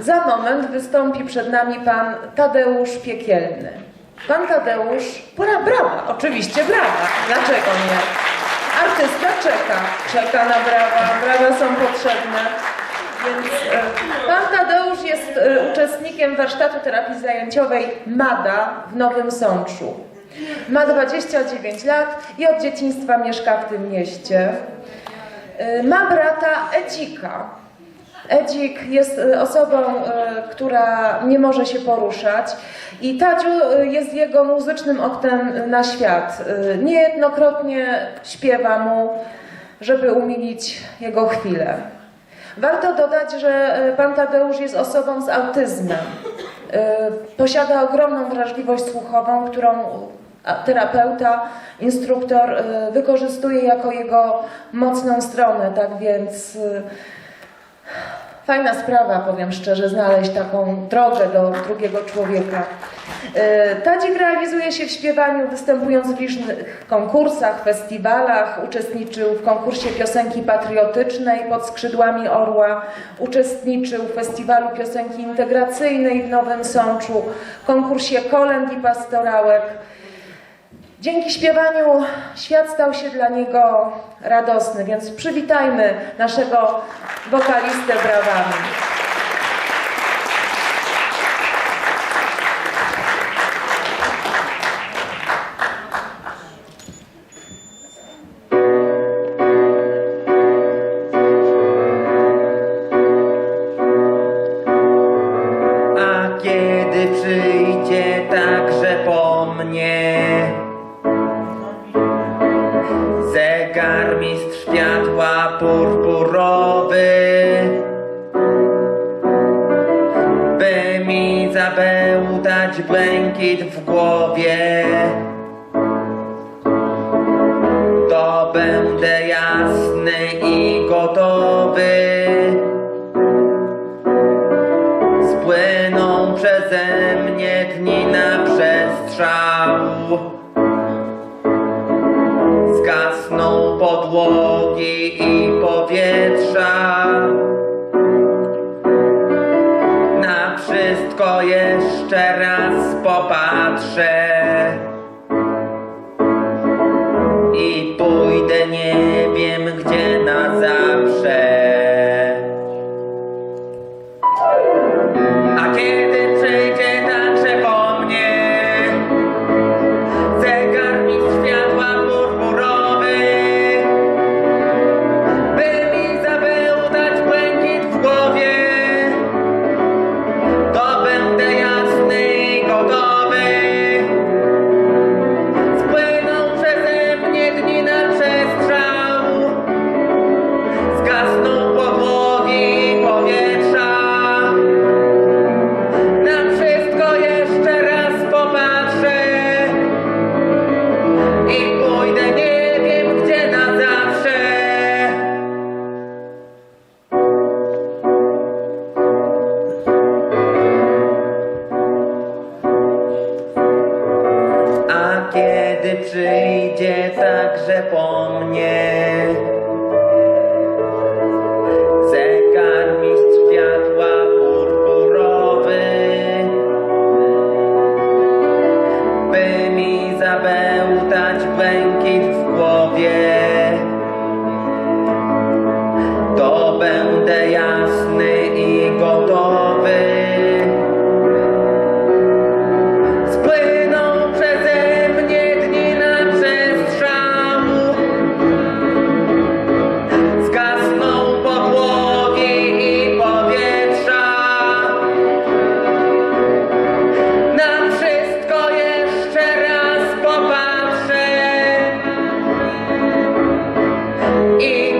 Za moment wystąpi przed nami pan Tadeusz Piekielny. Pan Tadeusz, bra, brawa, oczywiście brawa, dlaczego nie? Artysta czeka, czeka na brawa, brawa są potrzebne. E, pan Tadeusz jest e, uczestnikiem warsztatu terapii zajęciowej MADA w Nowym Sączu. Ma 29 lat i od dzieciństwa mieszka w tym mieście. E, Ma brata Edzika. Edzik jest e, osobą, e, która nie może się poruszać i Tadziu e, jest jego muzycznym oknem na świat. Niejednokrotnie śpiewa mu, żeby umilić jego chwilę. Warto dodać, że pan Tadeusz jest osobą z autyzmem. Posiada ogromną wrażliwość słuchową, którą terapeuta, instruktor wykorzystuje jako jego mocną stronę. Tak więc fajna sprawa, powiem szczerze, znaleźć taką drogę do drugiego człowieka. E, Tadzik realizuje się w śpiewaniu, występując w licznych konkursach, festiwalach. Uczestniczył w konkursie piosenki patriotycznej pod skrzydłami Orła. Uczestniczył w festiwalu piosenki integracyjnej w Nowym Sączu, konkursie kolęd i pastorałek. Dzięki śpiewaniu świat stał się dla niego radosny, więc przywitajmy naszego wokalistę brawami. By mi zabełtać błękit w głowie. To będę jasny i gotowy Spłyną przeze mnie dni na przestrzał. Zgasną podłogi i jeszcze raz popatrzę przyjdzie także po mnie. in.